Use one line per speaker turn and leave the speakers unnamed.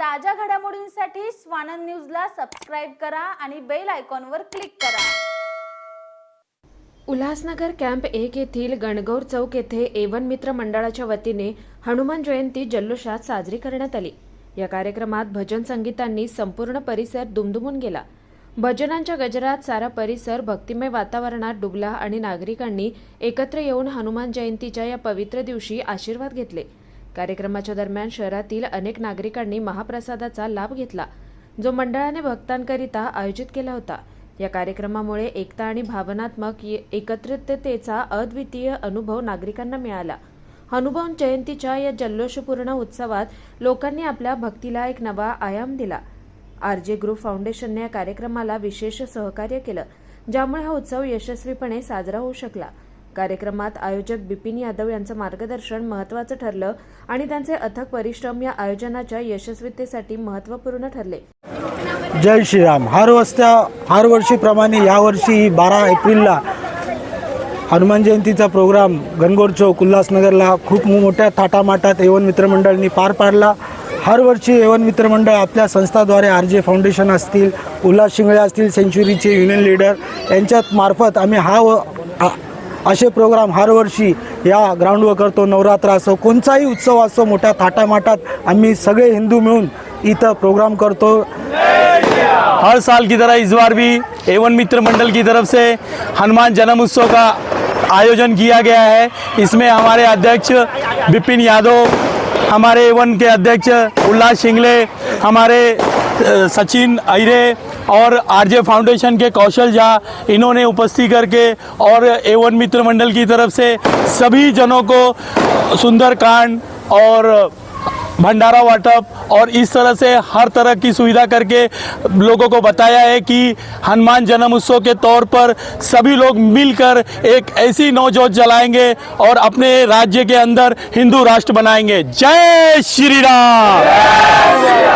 ताज्या घडामोडींसाठी स्वानंद न्यूजला सबस्क्राईब करा आणि बेल आयकॉनवर क्लिक करा.
उल्हासनगर कॅम्प एक येथील गणगौर चौक येथे एवन मित्र मंडळाच्या वतीने हनुमान जयंती जल्लोषात साजरी करण्यात आली. या कार्यक्रमात भजन संगीतांनी संपूर्ण परिसर दुमदुमून गेला. भजनांच्या गजरात सारा परिसर भक्तिमय वातावरणात डुबला आणि नागरिकांनी एकत्र येऊन हनुमान जयंतीच्या या पवित्र दिवशी आशीर्वाद घेतले. कार्यक्रमाच्या दरम्यान शहरातील अनेक नागरिकांनी महाप्रसादाचा लाभ घेतला जो मंडळाने भक्तांकरिता आयोजित केला होता. या कार्यक्रमामुळे एकता आणि भावनात्मक एकत्रिततेचा अद्वितीय अनुभव नागरिकांना मिळाला. हनुमान जयंतीच्या या जल्लोषपूर्ण उत्सवात लोकांनी आपल्या भक्तीला एक नवा आयाम दिला. आर जे ग्रुप फाउंडेशनने या कार्यक्रमाला विशेष सहकार्य केलं ज्यामुळे हा उत्सव यशस्वीपणे साजरा होऊ शकला. कार्यक्रमात आयोजक बिपिन यादव यांचं मार्गदर्शन महत्त्वाचं ठरलं आणि त्यांचे अथक परिश्रम या आयोजनाच्या यशस्वीतेसाठी महत्त्वपूर्ण ठरले.
जय श्रीराम. हर वस्त्या हर वर्षीप्रमाणे यावर्षी बारा एप्रिलला हनुमान जयंतीचा प्रोग्राम गणगोर चौक उल्हासनगरला खूप मोठ्या थाटामाटात एवन मित्रमंडळांनी पार पाडला. हर वर्षी एवन मित्रमंडळ आपल्या संस्थाद्वारे आर जे फाउंडेशन असतील उल्हास शिंगळे असतील सेंच्युरीचे युनियन लीडर यांच्यात मार्फत आम्ही हा व असे प्रोग्राम हर वर्षी या ग्राउंडवर करतो. नवरात्र असो कोणताही उत्सव असो मोठ्या थाटामाटात आम्ही सगळे हिंदू मिळून इथं प्रोग्राम करतो.
हर साल की तरह इस बार भी एवन मित्र मंडल की तरफ से हनुमान जन्म उत्सव का आयोजन किया गया है। इसमें हमारे अध्यक्ष विपिन यादव हमारे एवन के अध्यक्ष उल्लास शिंगले हमारे सचिन अहिरे और आरजे फाउंडेशन के कौशल झा इन्होंने उपस्थित करके और एवन मित्र मंडल की तरफ़ से सभी जनों को सुंदरकांड और भंडारा वाटप और इस तरह से हर तरह की सुविधा करके लोगों को बताया है कि हनुमान जन्म उत्सव के तौर पर सभी लोग मिलकर एक ऐसी नौजोत जलाएँगे और अपने राज्य के अंदर हिंदू राष्ट्र बनाएँगे। जय श्री राम!